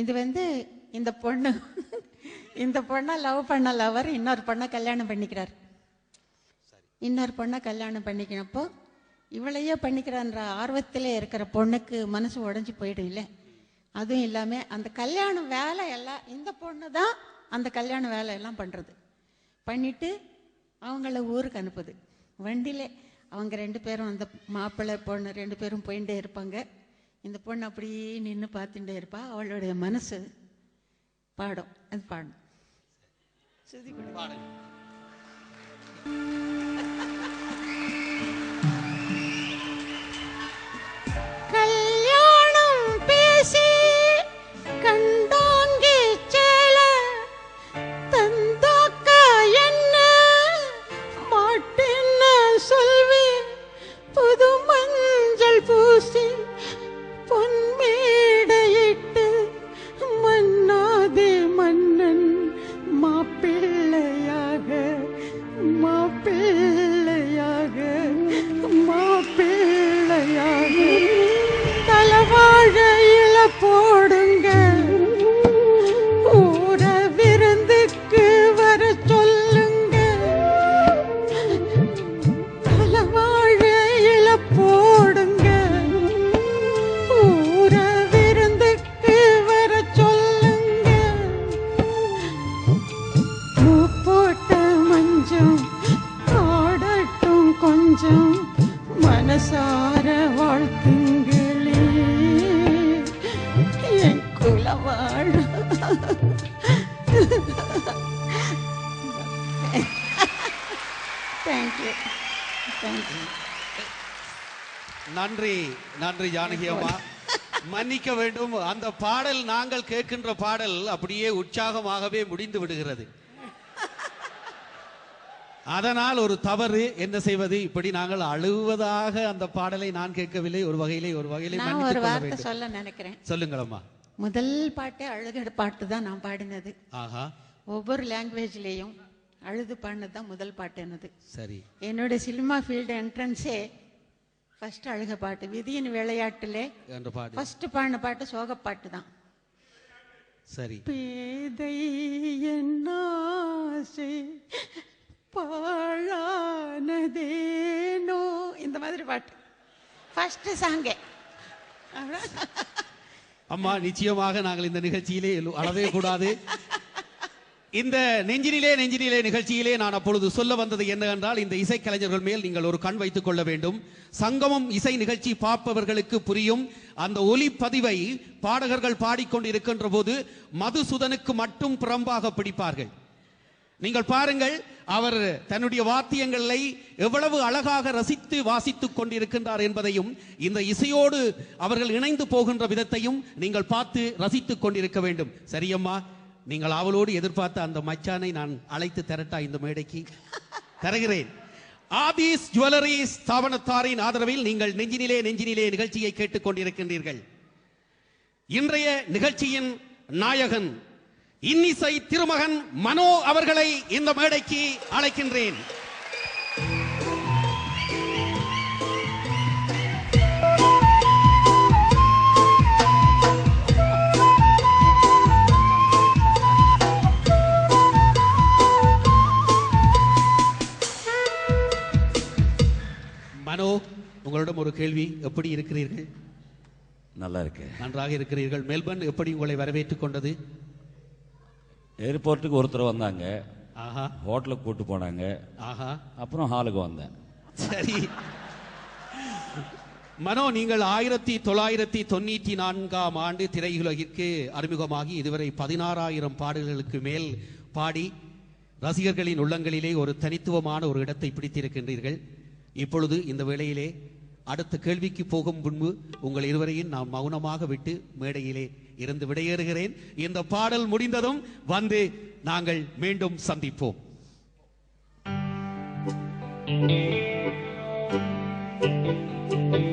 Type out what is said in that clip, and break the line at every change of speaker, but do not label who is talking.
இது வந்து இந்த பொண்ணு இந்த பொண்ணை லவ் பண்ண லவர் இன்னொரு பொண்ணை கல்யாணம் பண்ணிக்கிறார். இன்னொரு பொண்ணை கல்யாணம் பண்ணிக்கினப்போ இவளையே பண்ணிக்கிறான்ற ஆர்வத்திலே இருக்கிற பொண்ணுக்கு மனசு உடஞ்சி போயிடும் இல்லை? அதுவும் இல்லாமல் அந்த கல்யாணம் வேலை எல்லாம் இந்த பொண்ணு தான் அந்த கல்யாண வேலையெல்லாம் பண்ணுறது பண்ணிட்டு அவங்கள ஊருக்கு அனுப்புது. வண்டியிலே அவங்க ரெண்டு பேரும் அந்த மாப்பிள்ளை பொண்ணு ரெண்டு பேரும் போயிட்டே இருப்பாங்க. இந்த பொண்ணு அப்படியே நின்று பார்த்துட்டே இருப்பா. அவளுடைய மனசு பாடும். அது பாடும் சுதி
பாடுங்க
மனசார வாழ்த்துங்களே. என் குலவாழ். தேங்க்யூ தேங்க்யூ
நன்றி நன்றி ஜானகி அம்மா. மன்னிக்க வேண்டும். அந்த பாடல் நாங்கள் கேட்கின்ற பாடல் அப்படியே உற்சாகமாகவே முடிந்து விடுகிறது. அதனால் ஒரு தவறு என்ன செய்வது? இப்படி நாங்கள் அழுவதாக அந்த பாடலை நான் கேட்கவில்லை. ஒரு வகையிலே ஒரு வகையிலே
நான் ஒரு வார்த்தை சொல்ல நினைக்கிறேன்.
சொல்லுங்களம்மா.
முதல் பாட்டே அழுகிற பாட்டு தான் நான் பாடினது.
ஆஹா.
ஒவ்வொரு லாங்குவேஜ்லேயும் அழுது பாடினது தான் முதல் பாட்டு என்னது
சரி
என்னோட சினிமா ஃபீல்டு என்ட்ரன்ஸே ஃபர்ஸ்ட் அழுக பாட்டு விதியின் விளையாட்டிலே ஃபர்ஸ்ட் பாடின பாட்டு சோக பாட்டு தான்.
சரி.
பேதை என்னாசை பாழானதேனோ. இந்த மாதிரி பாட்டு. ஃபர்ஸ்ட் சாங்கே
அம்மா நிச்சயமாக நாங்கள் இந்த நிகழ்ச்சியிலே அளவே கூடாது. இந்த நெஞ்சினிலே நெஞ்சினிலே நிகழ்ச்சியிலே நான் அப்பொழுது சொல்ல வந்தது என்னவென்றால் இந்த இசைக்கலைஞர்கள் மேல் நீங்கள் ஒரு கண் வைத்துக் கொள்ள வேண்டும். சங்கமம் இசை நிகழ்ச்சி பார்ப்பவர்களுக்கு புரியும். அந்த ஒலிப்பதிவை பாடகர்கள் பாடிக்கொண்டு இருக்கின்ற போது மதுசூதனுக்கு மட்டும் புறம்பாக பிடிப்பார்கள். நீங்கள் பாருங்கள் அவர் தன்னுடைய வாத்தியங்களை எவ்வளவு அழகாக ரசித்து வாசித்துக் கொண்டிருக்கின்றார் என்பதையும் இந்த இசையோடு அவர்கள் இணைந்து போகின்ற விதத்தையும் நீங்கள் பார்த்து ரசித்துக் கொண்டிருக்க வேண்டும். சரியம்மா நீங்கள் அவளோடு எதிர்பார்த்த அந்த மச்சானை நான் அழைத்து தரட்டா இந்த மேடைக்கு? தருகிறேன். ஆதிஸ் ஜுவல்லரி ஸ்தாபனத்தாரின் ஆதரவில் நீங்கள் நெஞ்சினிலே நெஞ்சினிலே நிகழ்ச்சியை கேட்டுக் கொண்டிருக்கின்றீர்கள். இன்றைய நிகழ்ச்சியின் நாயகன் இன்னிசை திருமகன் மனோ அவர்களை இந்த மேடைக்கு அழைக்கின்றேன். மனோ உங்களிடம் ஒரு கேள்வி. எப்படி இருக்கிறீர்கள்?
நல்லா இருக்கு
நன்றாக இருக்கிறீர்கள். மெல்பர்ன் எப்படி உங்களை வரவேற்றுக் கொண்டது?
ஏர்போர்ட்டுக்கு ஒருத்தர் வந்தாங்க.
ஆஹா.
ஹோட்டலுக்கு கூட்டு போனாங்க.
ஆஹா.
அப்புறம் ஹாலுக்கு வந்தேன்.
சரி. மனோ நீங்கள் ஆயிரத்தி தொள்ளாயிரத்தி தொண்ணூற்றி நான்காம் ஆண்டு திரையுலகிற்கு அறிமுகமாகி இதுவரை பதினாறாயிரம் பாடல்களுக்கு மேல் பாடி ரசிகர்களின் உள்ளங்களிலே ஒரு தனித்துவமான ஒரு இடத்தை பிடித்திருக்கின்றீர்கள். இப்பொழுது இந்த வேளையிலே அடுத்த கேள்விக்கு போகும் முன்பு உங்கள் இருவரையும் நான் மௌனமாக விட்டு மேடையிலே இருந்து விடையேறுகிறேன். இந்த பாடல் முடிந்ததும் வந்து நாங்கள் மீண்டும் சந்திப்போம்.
Thank